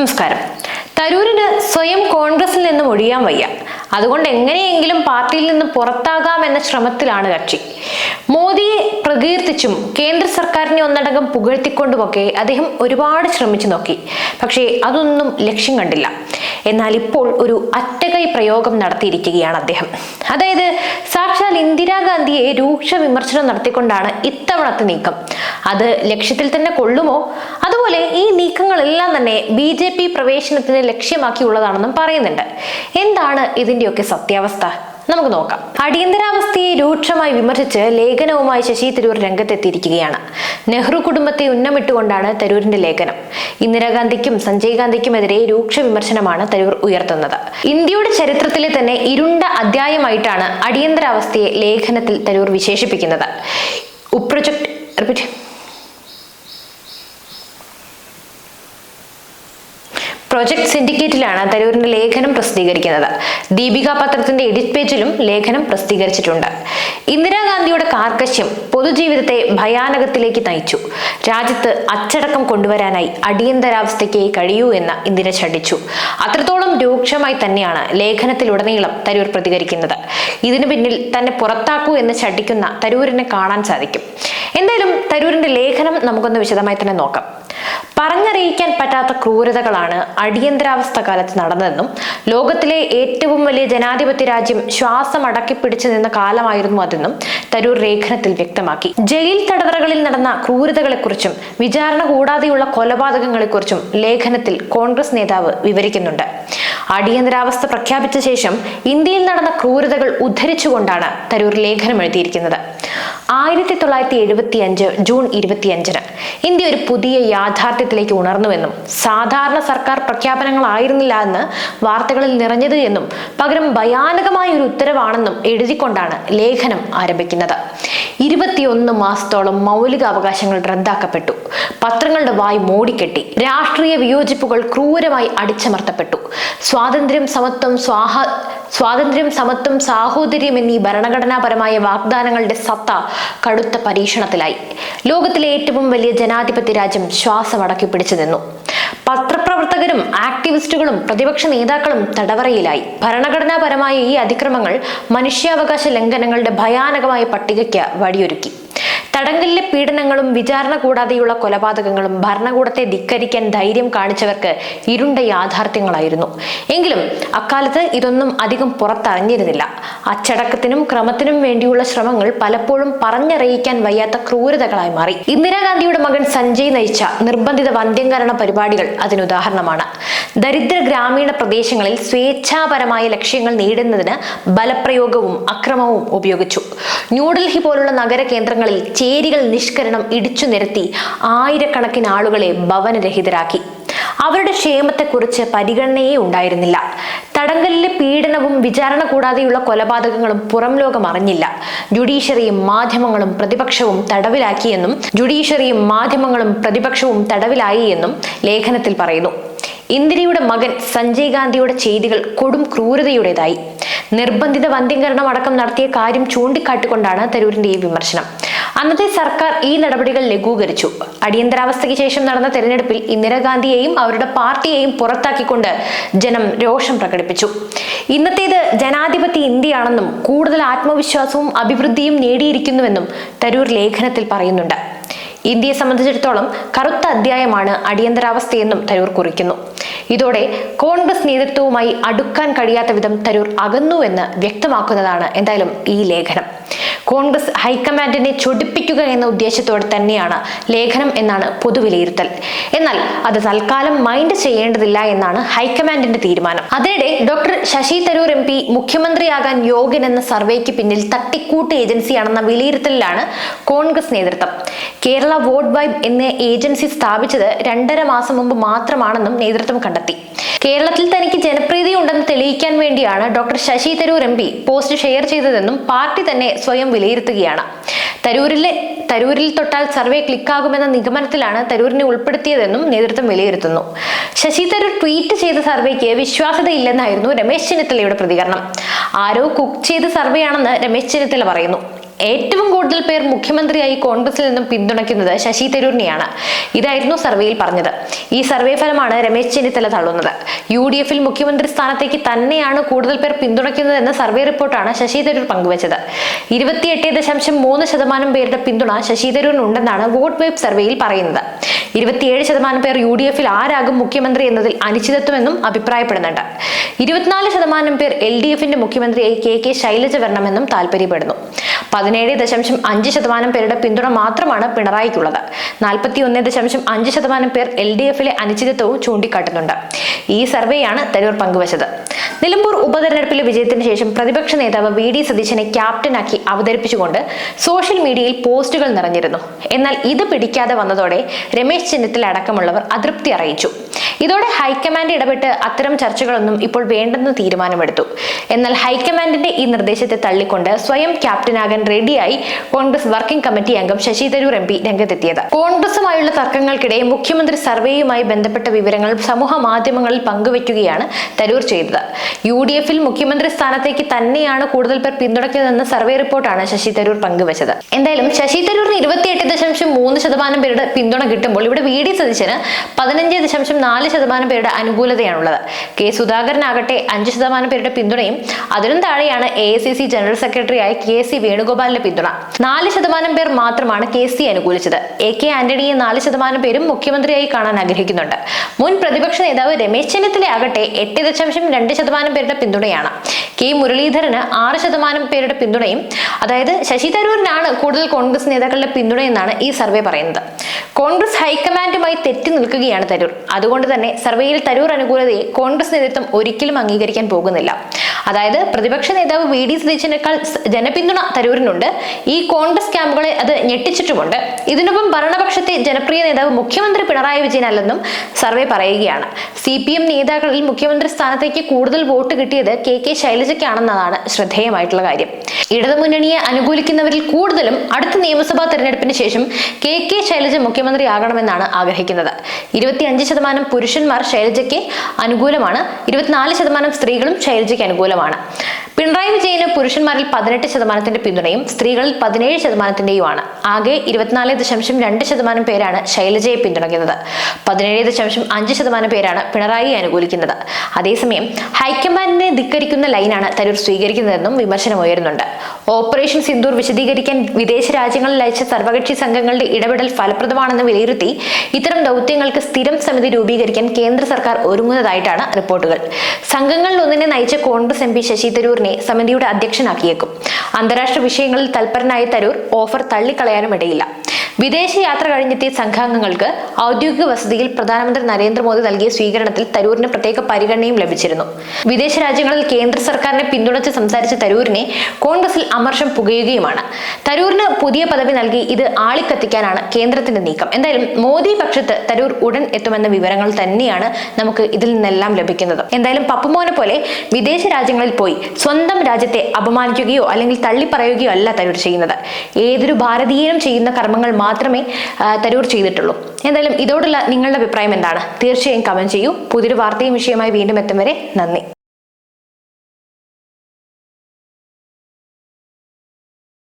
നമസ്കാരം. തരൂരിന് സ്വയം കോൺഗ്രസിൽ നിന്നും ഒഴിയാൻ വയ്യ. അതുകൊണ്ട് എങ്ങനെയെങ്കിലും പാർട്ടിയിൽ നിന്ന് പുറത്താകാമെന്ന ശ്രമത്തിലാണ് കക്ഷി. മോദിയെ പ്രകീർത്തിച്ചും കേന്ദ്ര സർക്കാരിനെ ഒന്നടങ്കം പുകഴ്ത്തിക്കൊണ്ടുമൊക്കെ അദ്ദേഹം ഒരുപാട് ശ്രമിച്ചു നോക്കി. പക്ഷേ അതൊന്നും ലക്ഷ്യം കണ്ടില്ല. എന്നാൽ ഇപ്പോൾ ഒരു അറ്റകൈ പ്രയോഗം നടത്തിയിരിക്കുകയാണ് അദ്ദേഹം. അതായത് സാക്ഷാൽ ഇന്ദിരാഗാന്ധിയെ രൂക്ഷ വിമർശനം നടത്തിക്കൊണ്ടാണ് ഇത്തവണത്തെ നീക്കം. അത് ലക്ഷ്യത്തിൽ തന്നെ കൊള്ളുമോ? അതുപോലെ ഈ നീക്കങ്ങളെല്ലാം തന്നെ ബി ജെ പി പ്രവേശനത്തിന് ലക്ഷ്യമാക്കിയുള്ളതാണെന്നും പറയുന്നുണ്ട്. എന്താണ് ഇതിന്റെയൊക്കെ സത്യാവസ്ഥ? നമുക്ക് നോക്കാം. അടിയന്തരാവസ്ഥയെ രൂക്ഷമായി വിമർശിച്ച് ലേഖനവുമായി ശശി തരൂർ രംഗത്തെത്തിയിരിക്കുകയാണ്. നെഹ്റു കുടുംബത്തെ ഉന്നമിട്ടുകൊണ്ടാണ് തരൂരിന്റെ ലേഖനം. ഇന്ദിരാഗാന്ധിക്കും സഞ്ജയ് ഗാന്ധിക്കുമെതിരെ രൂക്ഷ വിമർശനമാണ് തരൂർ ഉയർത്തുന്നത്. ഇന്ത്യയുടെ ചരിത്രത്തിലെ തന്നെ ഇരുണ്ട അധ്യായമായിട്ടാണ് അടിയന്തരാവസ്ഥയെ ലേഖനത്തിൽ തരൂർ വിശേഷിപ്പിക്കുന്നത്. ഉപ്രൊജക്ട് റിപ്പീറ്റ്. പ്രൊജക്ട് സിൻഡിക്കേറ്റിലാണ് തരൂരിന്റെ ലേഖനം പ്രസിദ്ധീകരിക്കുന്നത്. ദീപിക പത്രത്തിന്റെ എഡിറ്റ് പേജിലും ലേഖനം പ്രസിദ്ധീകരിച്ചിട്ടുണ്ട്. ഇന്ദിരാഗാന്ധിയുടെ കാർക്കശ്യം പൊതുജീവിതത്തെ ഭയാനകത്തിലേക്ക് നയിച്ചു. രാജ്യത്ത് അച്ചടക്കം കൊണ്ടുവരാനായി അടിയന്തരാവസ്ഥയ്ക്ക് കഴിയൂ എന്ന് ഇന്ദിര ഛടിച്ചു അത്രത്തോളം രൂക്ഷമായി തന്നെയാണ് ലേഖനത്തിലുടനീളം തരൂർ പ്രതികരിക്കുന്നത്. ഇതിനു പിന്നിൽ തന്നെ പുറത്താക്കൂ എന്ന് ഛടിക്കുന്ന തരൂരിനെ കാണാൻ സാധിക്കും. എന്തായാലും തരൂരിന്റെ ലേഖനം നമുക്കൊന്ന് വിശദമായി തന്നെ നോക്കാം. പറഞ്ഞറിയിക്കാൻ പറ്റാത്ത ക്രൂരതകളാണ് അടിയന്തരാവസ്ഥ കാലത്ത് നടന്നതെന്നും ലോകത്തിലെ ഏറ്റവും വലിയ ജനാധിപത്യ രാജ്യം ശ്വാസം അടക്കി പിടിച്ചു നിന്ന കാലമായിരുന്നു അതെന്നും തരൂർ ലേഖനത്തിൽ വ്യക്തമാക്കി. ജയിൽ തടവറകളിൽ നടന്ന ക്രൂരതകളെക്കുറിച്ചും വിചാരണ കൂടാതെയുള്ള കൊലപാതകങ്ങളെക്കുറിച്ചും ലേഖനത്തിൽ കോൺഗ്രസ് നേതാവ് വിവരിക്കുന്നുണ്ട്. അടിയന്തരാവസ്ഥ പ്രഖ്യാപിച്ച ശേഷം ഇന്ത്യയിൽ നടന്ന ക്രൂരതകൾ ഉദ്ധരിച്ചുകൊണ്ടാണ് തരൂർ ലേഖനം എഴുതിയിരിക്കുന്നത്. ആയിരത്തി തൊള്ളായിരത്തി എഴുപത്തി അഞ്ച് ജൂൺ ഇരുപത്തിയഞ്ചിന് ഇന്ത്യ ഒരു പുതിയ യാഥാർത്ഥ്യത്തിലേക്ക് ഉണർന്നുവെന്നും സാധാരണ സർക്കാർ പ്രഖ്യാപനങ്ങളായിരുന്നില്ല എന്ന് വാർത്തകളിൽ നിറഞ്ഞത് എന്നും പകരം ഭയാനകമായ ഒരു ഉത്തരവാണെന്നും എഴുതിക്കൊണ്ടാണ് ലേഖനം ആരംഭിക്കുന്നത്. ഇരുപത്തിയൊന്ന് മാസത്തോളം മൗലിക അവകാശങ്ങൾ റദ്ദാക്കപ്പെട്ടു. പത്രങ്ങളുടെ വായ് മൂടിക്കെട്ടി. രാഷ്ട്രീയ വിയോജിപ്പുകൾ ക്രൂരമായി അടിച്ചമർത്തപ്പെട്ടു. സ്വാതന്ത്ര്യം സമത്വം സ്വാഹ സ്വാതന്ത്ര്യം സമത്വം സാഹോദര്യം എന്നീ ഭരണഘടനാപരമായ വാഗ്ദാനങ്ങളുടെ സത്ത കടുത്ത പരീക്ഷണത്തിലായി. ലോകത്തിലെ ഏറ്റവും വലിയ ജനാധിപത്യ രാജ്യം ശ്വാസമടക്കി പിടിച്ചു നിന്നു. പത്രപ്രവർത്തകരും ആക്ടിവിസ്റ്റുകളും പ്രതിപക്ഷ നേതാക്കളും തടവറയിലായി. ഭരണഘടനാപരമായ ഈ അതിക്രമങ്ങൾ മനുഷ്യാവകാശ ലംഘനങ്ങളുടെ ഭയാനകമായ പട്ടികയ്ക്ക് വഴിയൊരുക്കി. തടങ്കലിലെ പീഡനങ്ങളും വിചാരണ കൂടാതെയുള്ള കൊലപാതകങ്ങളും ഭരണകൂടത്തെ ധിക്കരിക്കാൻ ധൈര്യം കാണിച്ചവർക്ക് ഇരുണ്ട യാഥാർത്ഥ്യങ്ങളായിരുന്നു. എങ്കിലും അക്കാലത്ത് ഇതൊന്നും അധികം പുറത്തറിഞ്ഞിരുന്നില്ല. അച്ചടക്കത്തിനും ക്രമത്തിനും വേണ്ടിയുള്ള ശ്രമങ്ങൾ പലപ്പോഴും പറഞ്ഞറിയിക്കാൻ വയ്യാത്ത ക്രൂരതകളായി മാറി. ഇന്ദിരാഗാന്ധിയുടെ മകൻ സഞ്ജയ് നയിച്ച നിർബന്ധിത വന്ധ്യംകരണ പരിപാടികൾ അതിനുദാഹരണമാണ് ദരിദ്ര ഗ്രാമീണ പ്രദേശങ്ങളിൽ സ്വേച്ഛാപരമായ ലക്ഷ്യങ്ങൾ നേടുന്നതിന് ബലപ്രയോഗവും അക്രമവും ഉപയോഗിച്ചു. ന്യൂഡൽഹി പോലുള്ള നഗര കേന്ദ്രങ്ങളിൽ ചേരികൾ നിഷ്കരണം ഇടിച്ചു നിരത്തി ആയിരക്കണക്കിന് ആളുകളെ ഭവനരഹിതരാക്കി. അവരുടെ ക്ഷേമത്തെക്കുറിച്ച് പരിഗണനയേ ഉണ്ടായിരുന്നില്ല. തടങ്കലിലെ പീഡനവും വിചാരണ കൂടാതെയുള്ള കൊലപാതകങ്ങളും പുറം ലോകം അറിഞ്ഞില്ല. ജുഡീഷ്യറിയും മാധ്യമങ്ങളും പ്രതിപക്ഷവും തടവിലാക്കിയെന്നും ജുഡീഷ്യറിയും മാധ്യമങ്ങളും പ്രതിപക്ഷവും തടവിലായി എന്നും ലേഖനത്തിൽ പറയുന്നു. ഇന്ദിരയുടെ മകൻ സഞ്ജയ് ഗാന്ധിയുടെ ചെയ്തികൾ കൊടും ക്രൂരതയുടേതായി. നിർബന്ധിത വന്ധ്യംകരണം അടക്കം നടത്തിയ കാര്യം ചൂണ്ടിക്കാട്ടിക്കൊണ്ടാണ് തരൂരിന്റെ ഈ വിമർശനം. അന്നത്തെ സർക്കാർ ഈ നടപടികൾ ലഘൂകരിച്ചു. അടിയന്തരാവസ്ഥയ്ക്ക് ശേഷം നടന്ന തെരഞ്ഞെടുപ്പിൽ ഇന്ദിരാഗാന്ധിയെയും അവരുടെ പാർട്ടിയെയും പുറത്താക്കിക്കൊണ്ട് ജനം രോഷം പ്രകടിപ്പിച്ചു. ഇന്നത്തേത് ജനാധിപത്യ ഇന്ത്യയാണെന്നും കൂടുതൽ ആത്മവിശ്വാസവും അഭിവൃദ്ധിയും നേടിയിരിക്കുന്നുവെന്നും തരൂർ ലേഖനത്തിൽ പറയുന്നുണ്ട്. ഇന്ത്യയെ സംബന്ധിച്ചിടത്തോളം കറുത്ത അധ്യായമാണ് അടിയന്തരാവസ്ഥയെന്നും തരൂർ കുറിക്കുന്നു. ഇതോടെ കോൺഗ്രസ് നേതൃത്വവുമായി അടുക്കാൻ കഴിയാത്ത വിധം തരൂർ അകന്നുവെന്ന് വ്യക്തമാക്കുന്നതാണ് എന്തായാലും ഈ ലേഖനം. കോൺഗ്രസ് ഹൈക്കമാൻഡിനെ ചൊടിപ്പിക്കുക എന്ന ഉദ്ദേശത്തോടെ തന്നെയാണ് ലേഖനം എന്നാണ് പൊതുവിലയിരുത്തൽ. എന്നാൽ അത് തൽക്കാലം മൈൻഡ് ചെയ്യേണ്ടതില്ല എന്നാണ് ഹൈക്കമാൻഡിന്റെ തീരുമാനം. അതിനിടെ doctor Shashi Tharoor M P മുഖ്യമന്ത്രിയാകാൻ യോഗ്യൻ എന്ന സർവേക്ക് പിന്നിൽ തട്ടിക്കൂട്ട് ഏജൻസിയാണെന്ന വിലയിരുത്തലിലാണ് കോൺഗ്രസ് നേതൃത്വം. കേരള വോട്ട് വൈബ് എന്ന ഏജൻസി സ്ഥാപിച്ചത് രണ്ടര മാസം മുമ്പ് മാത്രമാണെന്നും നേതൃത്വം കണ്ടെത്തി. കേരളത്തിൽ തനിക്ക് ജനപ്രീതി ഉണ്ടെന്ന് തെളിയിക്കാൻ വേണ്ടിയാണ് doctor Shashi Tharoor M P post share ചെയ്തതെന്നും പാർട്ടി തന്നെ സ്വയം വിലയിരുത്തുകയാണ്. തരൂരിലെ തരൂരിൽ തൊട്ടാൽ സർവേ ക്ലിക്കാകുമെന്ന നിഗമനത്തിലാണ് തരൂരിനെ ഉൾപ്പെടുത്തിയതെന്നും നേതൃത്വം വിലയിരുത്തുന്നു. ശശി തരൂർ ട്വീറ്റ് ചെയ്ത സർവേക്ക് വിശ്വാസ്യതയില്ലെന്നായിരുന്നു രമേശ് ചെന്നിത്തലയുടെ പ്രതികരണം. ആരോ കുക്ക് ചെയ്ത സർവേയാണെന്ന് രമേശ് ചെന്നിത്തല പറയുന്നു. ഏറ്റവും കൂടുതൽ പേർ മുഖ്യമന്ത്രിയായി കോൺഗ്രസിൽ നിന്നും പിന്തുണയ്ക്കുന്നത് ശശി തരൂരിനെയാണ്. ഇതായിരുന്നു സർവേയിൽ പറഞ്ഞത്. ഈ സർവേ ഫലമാണ് രമേശ് ചെന്നിത്തല തള്ളുന്നത്. യു ഡി എഫിൽ മുഖ്യമന്ത്രി സ്ഥാനത്തേക്ക് തന്നെയാണ് കൂടുതൽ പേർ പിന്തുണയ്ക്കുന്നതെന്ന സർവേ റിപ്പോർട്ടാണ് ശശി തരൂർ പങ്കുവച്ചത്. ഇരുപത്തിയെട്ട് ദശാംശം മൂന്ന് ശതമാനം പേരുടെ പിന്തുണ ശശി തരൂരിനുണ്ടെന്നാണ് വോട്ട് വെബ് സർവേയിൽ പറയുന്നത്. ഇരുപത്തിയേഴ് ശതമാനം പേർ യു ഡി എഫിൽ ആരാകും മുഖ്യമന്ത്രി എന്നതിൽ അനിശ്ചിതത്വമെന്നും അഭിപ്രായപ്പെടുന്നുണ്ട്. ഇരുപത്തിനാല് ശതമാനം പേർ എൽ ഡി എഫിന്റെ മുഖ്യമന്ത്രിയായി കെ കെ ശൈലജ വരണമെന്നും താല്പര്യപ്പെടുന്നു പതിനേഴ് ദശാംശം അഞ്ച് ശതമാനം പേരുടെ പിന്തുണ മാത്രമാണ് പിണറായിക്കുള്ളത്. നാൽപ്പത്തി ഒന്ന് ദശാംശം അഞ്ച് ശതമാനം പേർ എൽ ഡി എഫിലെ അനിശ്ചിതത്വവും ചൂണ്ടിക്കാട്ടുന്നുണ്ട്. ഈ സർവേയാണ് തരൂർ പങ്കുവച്ചത്. നിലമ്പൂർ ഉപതെരഞ്ഞെടുപ്പിലെ വിജയത്തിന് ശേഷം പ്രതിപക്ഷ നേതാവ് വി ഡി സതീശനെ ക്യാപ്റ്റനാക്കി അവതരിപ്പിച്ചുകൊണ്ട് സോഷ്യൽ മീഡിയയിൽ പോസ്റ്റുകൾ നിറഞ്ഞിരുന്നു. എന്നാൽ ഇത് പിടിക്കാതെ വന്നതോടെ രമേശ് ചെന്നിത്തല അടക്കമുള്ളവർ അതൃപ്തി അറിയിച്ചു. ഇതോടെ ഹൈക്കമാൻഡ് ഇടപെട്ട് അത്തരം ചർച്ചകളൊന്നും ഇപ്പോൾ വേണ്ടെന്ന് തീരുമാനമെടുത്തു. എന്നാൽ ഹൈക്കമാൻഡിന്റെ ഈ നിർദ്ദേശത്തെ തള്ളിക്കൊണ്ട് സ്വയം ക്യാപ്റ്റനാകാൻ റെഡിയായി കോൺഗ്രസ് വർക്കിംഗ് കമ്മിറ്റി അംഗം ശശി തരൂർ എം പി രംഗത്തെത്തിയത്. കോൺഗ്രസുമായുള്ള തർക്കങ്ങൾക്കിടെ മുഖ്യമന്ത്രി സർവേയുമായി ബന്ധപ്പെട്ട വിവരങ്ങൾ സമൂഹ മാധ്യമങ്ങളിൽ പങ്കുവയ്ക്കുകയാണ് തരൂർ ചെയ്തത്. യു ഡി എഫിൽ മുഖ്യമന്ത്രി സ്ഥാനത്തേക്ക് തന്നെയാണ് കൂടുതൽ പേർ പിന്തുണയ്ക്കുന്നതെന്ന സർവേ റിപ്പോർട്ടാണ് ശശി തരൂർ പങ്കുവച്ചത്. എന്തായാലും ശശി തരൂരിന് ഇരുപത്തിയെട്ട് ദശാംശം മൂന്ന് ശതമാനം പേരുടെ പിന്തുണ കിട്ടുമ്പോൾ ഇവിടെ വി ഡി സതീശന് പതിനഞ്ച് ദശാംശം നാല് ശതമാനം പേരുടെ അനുകൂലതയാണുള്ളത്. കെ സുധാകരനാകട്ടെ അഞ്ച് ശതമാനം പേരുടെ പിന്തുണയും അതിനും താഴെയാണ് എ സി സി ജനറൽ സെക്രട്ടറിയായ കെ സി വേണുഗോപാലിന്റെ പിന്തുണ. നാല് ശതമാനം പേർ മാത്രമാണ് കെ സി അനുകൂലിച്ചത്. എ കെ ആന്റണിയെ നാല് ശതമാനം പേരും മുഖ്യമന്ത്രിയായി കാണാൻ ആഗ്രഹിക്കുന്നുണ്ട്. മുൻ പ്രതിപക്ഷ നേതാവ് രമേശ് ചെന്നിത്തല ആകട്ടെ എട്ട് ദശാംശം രണ്ട് ശതമാനം പേരുടെ പിന്തുണയാണ്. കെ മുരളീധരന് ആറ് ശതമാനം പേരുടെ പിന്തുണയും അതായത് ശശി തരൂരിനാണ് കൂടുതൽ കോൺഗ്രസ് നേതാക്കളുടെ പിന്തുണയെന്നാണ് ഈ സർവേ പറയുന്നത്. കോൺഗ്രസ് ഹൈക്കമാൻഡുമായി തെറ്റി നിൽക്കുകയാണ് തരൂർ. അതുകൊണ്ട് തന്നെ സർവേയിൽ തരൂർ അനുകൂലതയെ കോൺഗ്രസ് നേതൃത്വം ഒരിക്കലും അംഗീകരിക്കാൻ പോകുന്നില്ല. അതായത് പ്രതിപക്ഷ നേതാവ് വി ഡി സതീശനേക്കാൾ ജനപിന്തുണ തരൂരിനുണ്ട്. ഈ കോൺഗ്രസ് ക്യാമ്പുകളെ അത് ഞെട്ടിച്ചിട്ടുമുണ്ട്. ഇതിനൊപ്പം ഭരണപക്ഷത്തെ ജനപ്രിയ നേതാവ് മുഖ്യമന്ത്രി പിണറായി വിജയൻ അല്ലെന്നും സർവേ പറയുകയാണ്. സി പി എം നേതാക്കളിൽ മുഖ്യമന്ത്രി സ്ഥാനത്തേക്ക് കൂടുതൽ വോട്ട് കിട്ടിയത് കെ കെ ശൈലജയ്ക്കാണെന്നതാണ് ശ്രദ്ധേയമായിട്ടുള്ള കാര്യം. ഇടതുമുന്നണിയെ അനുകൂലിക്കുന്നവരിൽ കൂടുതലും അടുത്ത നിയമസഭാ തെരഞ്ഞെടുപ്പിന് ശേഷം കെ കെ ശൈലജ മുഖ്യമന്ത്രിയാകണമെന്നാണ് ആഗ്രഹിക്കുന്നത്. ഇരുപത്തിയഞ്ച് ശതമാനം പുരുഷന്മാർ ശൈലജയ്ക്ക് അനുകൂലമാണ്. ഇരുപത്തിനാല് ശതമാനം സ്ത്രീകളും ശൈലജയ്ക്ക് അനുകൂലമാണ്. പിണറായി വിജയന് പുരുഷന്മാരിൽ പതിനെട്ട് ശതമാനത്തിന്റെ പിന്തുണയും സ്ത്രീകളിൽ പതിനേഴ് ശതമാനത്തിന്റെയുമാണ്. ആകെ ഇരുപത്തിനാല് ദശാംശം രണ്ട് ശതമാനം പേരാണ് ശൈലജയെ പിന്തുണയ്ക്കുന്നത്. പതിനേഴ് ദശാംശം അഞ്ച് ശതമാനം പേരാണ് പിണറായിയെ അനുകൂലിക്കുന്നത്. അതേസമയം ഹൈക്കമാൻഡിനെ ധിക്കരിക്കുന്ന ലൈനാണ് തരൂർ സ്വീകരിക്കുന്നതെന്നും വിമർശനമുയരുന്നുണ്ട് ഓപ്പറേഷൻ സിന്ദൂർ വിശദീകരിക്കാൻ വിദേശ രാജ്യങ്ങളിൽ അയച്ച സർവകക്ഷി സംഘങ്ങളുടെ ഇടപെടൽ ഫലപ്രദമാണെന്ന് വിലയിരുത്തി ഇത്തരം ദൗത്യങ്ങൾക്ക് സ്ഥിരം സമിതി രൂപീകരിക്കാൻ കേന്ദ്ര സർക്കാർ ഒരുങ്ങുന്നതായിട്ടാണ് റിപ്പോർട്ടുകൾ. സംഘങ്ങളിൽ ഒന്നിനെ നയിച്ച കോൺഗ്രസ് എം പി ശശി തരൂരിനെ സമിതിയുടെ അധ്യക്ഷനാക്കിയേക്കും. അന്താരാഷ്ട്ര വിഷയങ്ങളിൽ തൽപരനായ തരൂർ ഓഫർ തള്ളിക്കളയാനും ഇടയില്ല വിദേശ യാത്ര കഴിഞ്ഞെത്തിയ സംഘാംഗങ്ങൾക്ക് ഔദ്യോഗിക വസതിയിൽ പ്രധാനമന്ത്രി നരേന്ദ്രമോദി നൽകിയ സ്വീകരണത്തിൽ തരൂരിന് പ്രത്യേക പരിഗണനയും ലഭിച്ചിരുന്നു. വിദേശ രാജ്യങ്ങളിൽ കേന്ദ്ര സർക്കാരിനെ പിന്തുണച്ച് സംസാരിച്ച തരൂരിനെ കോൺഗ്രസിൽ അമർഷം പുകയുകയുമാണ്. തരൂരിന് പുതിയ പദവി നൽകി ഇത് ആളിക്കത്തിക്കാനാണ് കേന്ദ്രത്തിന്റെ നീക്കം. എന്തായാലും മോദി പക്ഷത്ത് തരൂർ ഉടൻ എത്തുമെന്ന വിവരങ്ങൾ തന്നെയാണ് നമുക്ക് ഇതിൽ നിന്നെല്ലാം ലഭിക്കുന്നത്. എന്തായാലും പപ്പുമോനെ പോലെ വിദേശ രാജ്യങ്ങളിൽ പോയി സ്വന്തം രാജ്യത്തെ അപമാനിക്കുകയോ അല്ലെങ്കിൽ തള്ളിപ്പറയുകയോ അല്ല തരൂർ ചെയ്യുന്നത്. ഏതൊരു ഭാരതീയനും ചെയ്യുന്ന കർമ്മങ്ങൾ മാത്രമേ തരൂർ ചെയ്തിട്ടുള്ളൂ. എന്തായാലും ഇതോടുള്ള നിങ്ങളുടെ അഭിപ്രായം എന്താണ്? തീർച്ചയായും കമന്റ് ചെയ്യൂ. പുതിയൊരു വാർത്തയും വിഷയമായി വീണ്ടും എത്തും വരെ നന്ദി.